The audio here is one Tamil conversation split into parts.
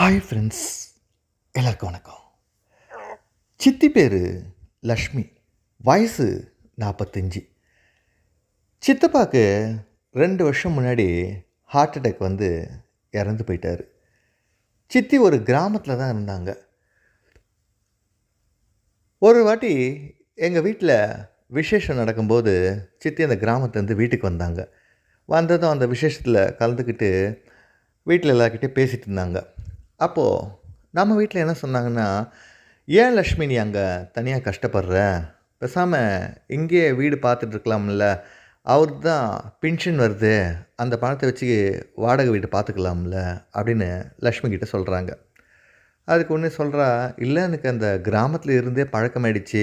ஹாய் ஃப்ரெண்ட்ஸ் எல்லாருக்கும் வணக்கம். சித்தி பேர் லக்ஷ்மி. வயசு நாற்பத்தஞ்சு சித்தப்பாக்கு ரெண்டு வருஷம் முன்னாடி ஹார்ட் அட்டாக் வந்து இறந்து போயிட்டார். சித்தி ஒரு கிராமத்தில் தான் இருந்தாங்க. ஒரு வாட்டி எங்கள் வீட்டில் விசேஷம் நடக்கும்போது சித்தி அந்த கிராமத்துலேருந்து வீட்டுக்கு வந்தாங்க. வந்ததும் அந்த விசேஷத்தில் கலந்துக்கிட்டு வீட்டில் எல்லாருக்கிட்டே பேசிகிட்டு இருந்தாங்க. அப்போது நம்ம வீட்டில் என்ன சொன்னாங்கன்னா ஏன் லக்ஷ்மி நீ அங்கே தனியாக கஷ்டப்படுற? பேசாமல் இங்கேயே வீடு பார்த்துட்டு இருக்கலாம்ல. அவருக்கு தான் பென்ஷன் வருது. அந்த பணத்தை வச்சு வாடகை வீடு பார்த்துக்கலாம்ல அப்படின்னு லக்ஷ்மி கிட்ட சொல்கிறாங்க அதுக்கு ஒன்று சொல்கிறா இல்லை எனக்கு அந்த கிராமத்தில் இருந்தே பழக்கமாயிடுச்சு.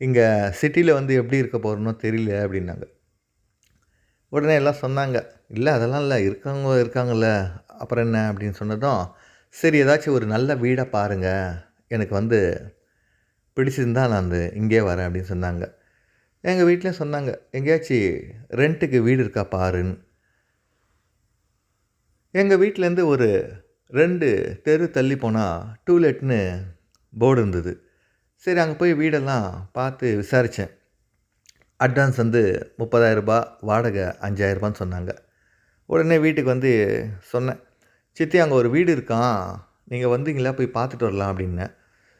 இங்கே சிட்டியில் வந்து எப்படி இருக்க போகிறனோ தெரியல அப்படின்னாங்க. உடனே எல்லாம் சொன்னாங்க இல்லை அதெல்லாம் இல்லை. இருக்கவங்க இருக்காங்கல்ல. அப்புறம் என்ன? அப்படின்னு சொன்னதும் சரி ஏதாச்சும் ஒரு நல்ல வீடாக பாருங்கள் எனக்கு வந்து பிடிச்சிருந்தா நான் அந்த இங்கே வரேன் அப்படின்னு சொன்னாங்க. எங்கள் வீட்டில் சொன்னாங்க எங்கேயாச்சும் ரெண்ட்டுக்கு வீடு இருக்கா பாருன்னு. எங்கள் வீட்டிலேருந்து ஒரு ரெண்டு தெரு தள்ளி போனால் டூலெட்னு போர்டு இருந்தது. சரி அங்கே போய் வீடெல்லாம் பார்த்து விசாரித்தேன் அட்வான்ஸ் வந்து முப்பதாயிரரூபா வாடகை அஞ்சாயிரரூபான்னு சொன்னாங்க. உடனே வீட்டுக்கு வந்து சொன்னேன் சித்தி அங்கே ஒரு வீடு இருக்கான் நீங்கள் வந்தீங்களா? போய் பார்த்துட்டு வரலாம் அப்படின்னேன்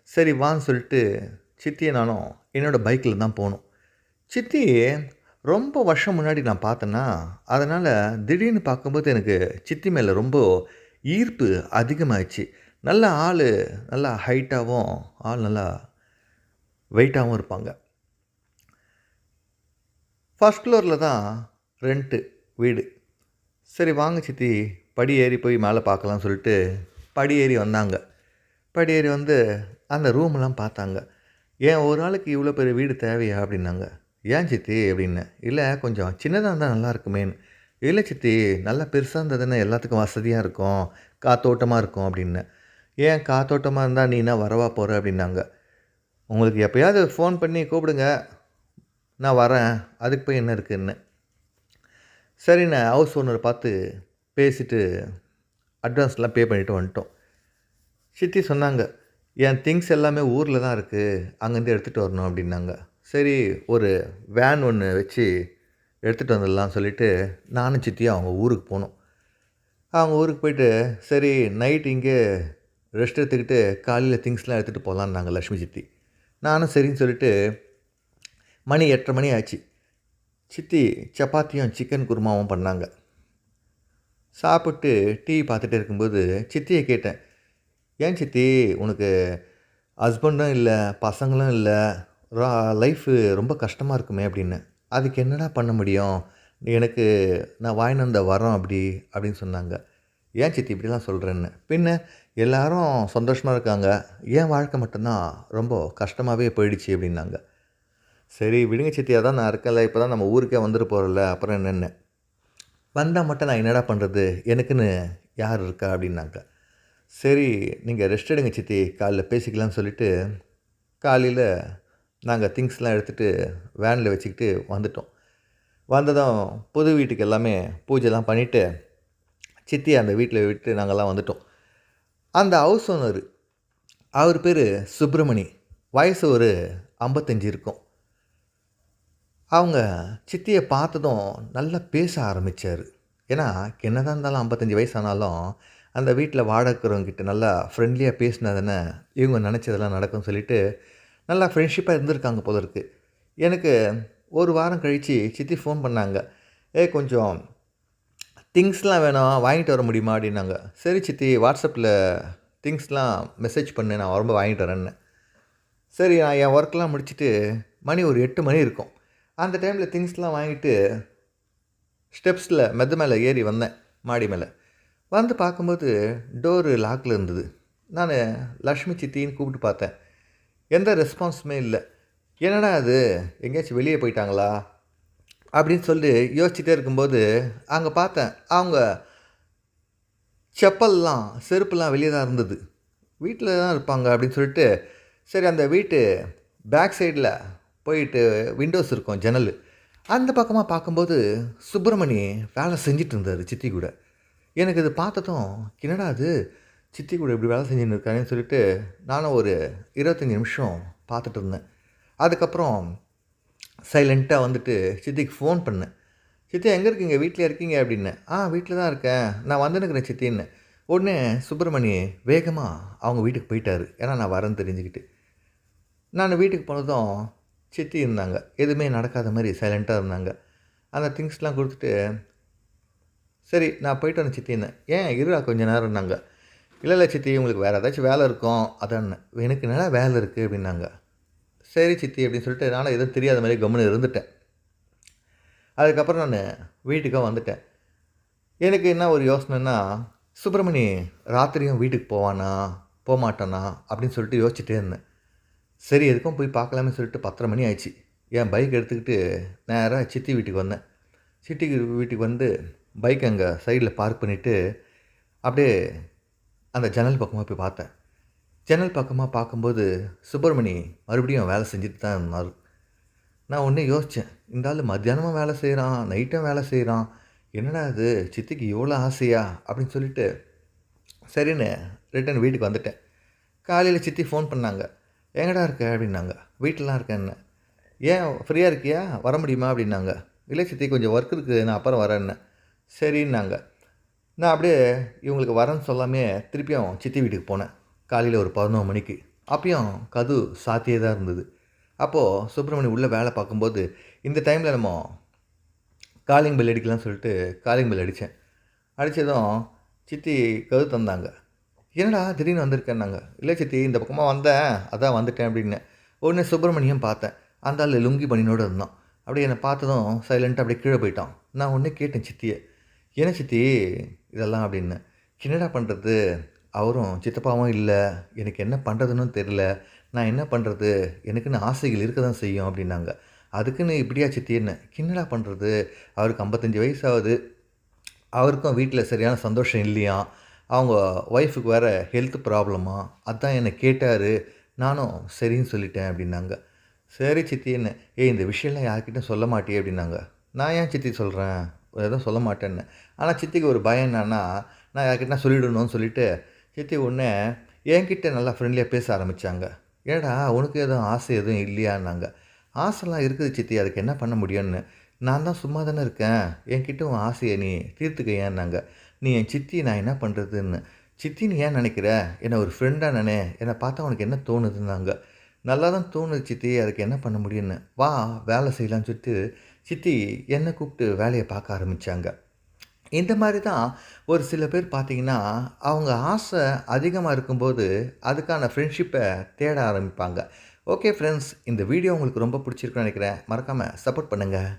சரி வான்னு சொல்லிட்டு சித்தியை நானும் என்னோடய பைக்கில் தான் போகணும் சித்தி ரொம்ப வருஷம் முன்னாடி நான் பார்த்தேன்னா அதனால் திடீர்னு பார்க்கும்போது எனக்கு சித்தி மேலே ரொம்ப ஈர்ப்பு அதிகமாகிடுச்சு நல்ல ஆள் நல்லா ஹைட்டாகவும் ஆள் நல்லா வெயிட்டாகவும் இருப்பாங்க. ஃபஸ்ட் ஃப்ளோரில் தான் ரெண்ட்டு வீடு. சரி வாங்க சித்தி. படி ஏறி போய் மேலே பார்க்கலாம்னு சொல்லிட்டு படி ஏறி வந்தாங்க. படி ஏறி வந்து அந்த ரூம்லாம் பார்த்தாங்க. ஏன் ஒரு ஆளுக்கு இவ்வளோ பெரிய வீடு தேவையா அப்படின்னாங்க. ஏன் சித்தி அப்படின்னு. இல்லை கொஞ்சம் சின்னதாக இருந்தால் நல்லா இருக்குமேன்னு. இல்லை சித்தி நல்லா பெருசாக இருந்ததுன்னா எல்லாத்துக்கும் வசதியாக இருக்கும் காத்தோட்டமாக இருக்கும் அப்படின்னு. ஏன் காத்தோட்டமாக இருந்தால் நீ என்ன வரவா போகிற அப்படின்னாங்க. உங்களுக்கு எப்போயாவது ஃபோன் பண்ணி கூப்பிடுங்க. நான் வரேன். அதுக்கு போய் என்ன இருக்குன்னு. சரிண்ணே ஹவுஸ் ஓனர் பார்த்து பேசிட்டு அட்வான்ஸ்லாம் பே பண்ணிவிட்டு வந்துட்டோம். சித்தி சொன்னாங்க என் திங்ஸ் எல்லாமே ஊரில் தான் இருக்குது அங்கேருந்து எடுத்துகிட்டு வரணும் அப்படின்னாங்க. சரி ஒரு வேன் ஒன்று வச்சு எடுத்துகிட்டு வந்துடலாம் சொல்லிவிட்டு நானும் சித்தியும் அவங்க ஊருக்கு போனோம். அவங்க ஊருக்கு போயிட்டு சரி நைட் இங்கே ரெஸ்ட் எடுத்துக்கிட்டு காலையில் திங்ஸ்லாம் எடுத்துகிட்டு போகலான்னாங்க லக்ஷ்மி சித்தி. நானும் சரின்னு சொல்லிட்டு மணி எட்டரை மணி ஆச்சு. சித்தி சப்பாத்தியும் சிக்கன் குருமாவும் பண்ணாங்க. சாப்பிட்டு டிவி பார்த்துட்டு இருக்கும்போது சித்தியை கேட்டேன் ஏன் சித்தி உனக்கு ஹஸ்பண்டும் இல்லை பசங்களும் இல்லை லைஃபு ரொம்ப கஷ்டமாக இருக்குமே அப்படின்னு. அதுக்கு என்னடா பண்ண முடியும்? எனக்கு நான் வாங்கிட்டு வரோம் அப்படி அப்படின்னு சொன்னாங்க. ஏன் சித்தி இப்படிலாம் சொல்கிறேன்னு பின்ன எல்லாரும் சந்தோஷமாக இருக்காங்க. ஏன் வாழ்க்கை மட்டும்தான் ரொம்ப கஷ்டமாகவே போயிடுச்சு அப்படின்னாங்க. சரி விடுங்க சித்தியாக தான் நான் இருக்கல இப்போ தான் நம்ம ஊருக்கே வந்துட்டு போகிறல அப்புறம் என்னென்ன? வந்தால் மட்டும் நான் என்னடா பண்ணுறது? எனக்குன்னு யார் இருக்கா? அப்படின்னாங்க. சரி நீங்கள் ரெஸ்ட் எடுங்க சித்தி. காலைல பேசிக்கலாம்னு சொல்லிவிட்டு காலையில் நாங்கள் திங்ஸ்லாம் எடுத்துகிட்டு வேனில் வச்சுக்கிட்டு வந்துட்டோம். வந்ததும் புது வீட்டுக்கு எல்லாமே பூஜைலாம் பண்ணிவிட்டு சித்தி அந்த வீட்டில் விட்டு நாங்கள்லாம் வந்துட்டோம். அந்த ஹவுஸ் ஓனர் அவர் பேர் சுப்பிரமணி. வயசு ஒரு ஐம்பத்தஞ்சு இருக்கும். அவங்க சித்தியை பார்த்ததும் நல்லா பேச ஆரம்பித்தார் ஏன்னா என்னதான் இருந்தாலும் ஐம்பத்தஞ்சு வயசு ஆனாலும் அந்த வீட்டில் வாடகைக்கிறவங்கிட்ட நல்லா ஃப்ரெண்ட்லியாக பேசினதானே இவங்க நினச்சதெல்லாம் நடக்கும்னு சொல்லிட்டு நல்லா ஃப்ரெண்ட்ஷிப்பாக இருந்திருக்காங்க போல இருக்குது எனக்கு ஒரு வாரம் கழித்து சித்தி ஃபோன் பண்ணாங்க. ஏ கொஞ்சம் திங்ஸ்லாம் வேணும் வாங்கிட்டு வர முடியுமா? அப்படின்னாங்க. சரி சித்தி வாட்ஸ்அப்பில் திங்ஸ்லாம் மெசேஜ் பண்ணு நான் ரொம்ப வாங்கிட்டு வரேன்னு. சரி நான் என் ஒர்க்லாம் முடிச்சுட்டு மணி ஒரு எட்டு மணி இருக்கும். அந்த டைமில் திங்ஸ்லாம் வாங்கிட்டு ஸ்டெப்ஸில் மெத்த மேலே ஏறி வந்தேன் மாடி மேலே. வந்து பார்க்கும்போது டோரு லாக்கில் இருந்தது. நான் லக்ஷ்மி சித்தின்னு கூப்பிட்டு பார்த்தேன். எந்த ரெஸ்பான்ஸுமே இல்லை. என்னடா அது? எங்கேயாச்சும் வெளியே போயிட்டாங்களா? அப்படின்னு சொல்லி யோசிச்சுட்டே இருக்கும்போது அங்கே பார்த்தேன் அவங்க செப்பல்லாம் செருப்புலாம் வெளியே தான் இருந்தது. வீட்டில் தான் இருப்பாங்க அப்படின்னு சொல்லிட்டு சரி அந்த வீட்டு பேக் சைடில் போயிட்டு விண்டோஸ் இருக்கும் ஜன்னல். அந்த பக்கமாக பார்க்கும்போது சுப்பிரமணி வேலை செஞ்சிட்டு இருந்தார் சித்தி கூட. எனக்கு இது பார்த்ததும் என்னடா அது சித்தி கூட இப்படி வேலை செஞ்சுன்னு இருக்காருன்னு சொல்லிட்டு நானும் ஒரு இருபத்தஞ்சி நிமிஷம் பார்த்துட்டு இருந்தேன். அதுக்கப்புறம் சைலண்ட்டாக வந்துட்டு சித்திக்கு ஃபோன் பண்ணேன். சித்தி எங்கே இருக்கீங்க? வீட்டில் இருக்கீங்க? அப்படின்னு. ஆ வீட்டில் தான் இருக்கேன். நான் வந்துனுக்கிறேன் சித்தின்னு. உடனே சுப்பிரமணி வேகமாக அவங்க வீட்டுக்கு போயிட்டார். ஏன்னா நான் வரேன்னு தெரிஞ்சுக்கிட்டு. நான் வீட்டுக்கு போனதும் சித்தி இருந்தாங்க எதுவுமே நடக்காத மாதிரி சைலண்ட்டாக இருந்தாங்க. அந்த திங்ஸ்லாம் கொடுத்துட்டு சரி நான் போயிட்டு வரேன் சித்தின்னு ஏன் இருடா கொஞ்ச நேரம்னாங்க இல்லை இல்லை சித்தி உங்களுக்கு வேறு ஏதாச்சும் வேலை இருக்கும். அதான் எனக்கு என்னடா வேலை இருக்குது அப்படின்னாங்க. சரி சித்தி அப்படின்னு சொல்லிட்டு நானும் எதுவும் தெரியாத மாதிரி கம்முன்னு இருந்துட்டேன். அதுக்கப்புறம் நான் வீட்டுக்காக வந்துட்டேன். எனக்கு என்ன ஒரு யோசனைன்னா சுப்பிரமணி ராத்திரியும் வீட்டுக்கு போவானா? போக மாட்டானா அப்படின்னு சொல்லிட்டு யோசிச்சுட்டே இருந்தேன். சரி எதுக்கும் போய் பார்க்கலாமே சொல்லிட்டு பத்தரை மணி ஆயிடுச்சு. என் பைக் எடுத்துக்கிட்டு நேராக சித்தி வீட்டுக்கு வந்தேன். சித்தி வீட்டுக்கு வந்து பைக் அங்கே சைடில் பார்க் பண்ணிவிட்டு அப்படியே அந்த ஜன்னல் பக்கமாக போய் பார்த்தேன். ஜன்னல் பக்கமாக பார்க்கும்போது சுப்பிரமணி மறுபடியும் வேலை செஞ்சுட்டு தான் இருந்தார். நான் ஒன்றே யோசித்தேன் இந்த ஆள் மத்தியானமும் வேலை செய்கிறான் நைட்டும் வேலை செய்கிறான் என்னடா இது சித்திக்கு இவ்வளோ ஆசையா? அப்படின்னு சொல்லிட்டு சரின்னு ரிட்டன் வீட்டுக்கு வந்துட்டேன். காலையில் சித்தி ஃபோன் பண்ணாங்க. எங்கடா இருக்க? அப்படின்னாங்க. வீட்டிலலாம் இருக்கேன்னு ஏன் ஃப்ரீயாக இருக்கியா? வர முடியுமா? அப்படின்னாங்க. இல்லை சித்தி கொஞ்சம் ஒர்க் இருக்குது நான் அப்புறம் வரேன்னு சரின்னாங்க. நான் அப்படியே இவங்களுக்கு வரேன்னு சொல்லாமே திருப்பியும் சித்தி வீட்டுக்கு போனேன். காலையில் ஒரு பதினோரு மணிக்கு. அப்பயும் கது சாத்தியே தான் இருந்தது. அப்போது சுப்பிரமணி உள்ளே வேலை பார்க்கும்போது இந்த டைமில் நம்ம காலிங் பெல் அடிக்கலாம்னு சொல்லிட்டு காலிங் பெல் அடித்தேன். அடித்ததும் சித்தி கது தந்தாங்க. என்னடா திடீர்னு வந்திருக்கேன்னாங்க. இல்லை சித்தி இந்த பக்கமாக வந்தேன். அதான் வந்துட்டேன் அப்படின்னு. உடனே சுப்பிரமணியம் பார்த்தேன். அந்த ஆள் லுங்கி பண்ணினோடு இருந்தான். அப்படியே என்னை பார்த்ததும் சைலண்ட்டாக அப்படியே கீழே போயிட்டான். நான் ஒன்றே கேட்டேன் சித்தியை என்ன சித்தி இதெல்லாம்? அப்படின்னு. என்னடா பண்ணுறது அவரும் சித்தப்பாவும் இல்லை. எனக்கு என்ன பண்ணுறதுன்னு தெரில நான் என்ன பண்ணுறது எனக்குன்னு ஆசைகள் இருக்க தான் செய்யும் அப்படின்னாங்க. அதுக்குன்னு இப்படியா சித்தி என்ன? என்னடா பண்ணுறது அவருக்கு ஐம்பத்தஞ்சு வயசாகுது அவருக்கும் வீட்டில் சரியான சந்தோஷம் இல்லையா அவங்க ஒய்ஃபுக்கு வேறு ஹெல்த் ப்ராப்ளமா அதான் என்னை கேட்டார். நானும் சரின்னு சொல்லிட்டேன் அப்படின்னாங்க. சரி சித்தி என்ன? ஏய் இந்த விஷயம்லாம் யார்கிட்டையும் சொல்ல மாட்டியே அப்படின்னாங்க. நான் ஏன் சித்தி சொல்கிறேன் எதுவும் சொல்ல மாட்டேன்னு. ஆனால் சித்திக்கு ஒரு பயம் என்னன்னா நான் யார்கிட்ட சொல்லிடணும்னு சொல்லிட்டு சித்தி ஒன்று என்கிட்ட நல்லா ஃப்ரெண்ட்லியாக பேச ஆரம்பித்தாங்க ஏடா உனக்கு எதுவும் ஆசை எதுவும் இல்லையான்னாங்க. ஆசைலாம் இருக்குது சித்தி அதுக்கு என்ன பண்ண முடியும்னு? நான் தான் சும்மா தானே இருக்கேன். என்கிட்ட உன் ஆசையை நீ தீர்த்துக்க ஏன்னாங்க. நீ என் சித்தி நான் என்ன பண்ணுறதுன்னு சித்தி நீ ஏன் நினைக்கிற? என்னை ஒரு ஃப்ரெண்டாக நானே. என்னை பார்த்தா உனக்கு என்ன தோணுதுன்னாங்க. நல்லா தான் தோணுது சித்தி அதுக்கு என்ன பண்ண முடியும்னு. வா வேலை செய்யலாம்னு சொல்லிட்டு சித்தி என்னை கூப்பிட்டு வேலையை பார்க்க ஆரம்பித்தாங்க இந்த மாதிரி தான் ஒரு சில பேர் பார்த்தீங்கன்னா அவங்க ஆசை அதிகமாக இருக்கும்போது அதுக்கான ஃப்ரெண்ட்ஷிப்பை தேட ஆரம்பிப்பாங்க. ஓகே ஃப்ரெண்ட்ஸ் இந்த வீடியோ உங்களுக்கு ரொம்ப பிடிச்சிருக்குன்னு நினைக்கிறேன். மறக்காமல் சப்போர்ட் பண்ணுங்கள்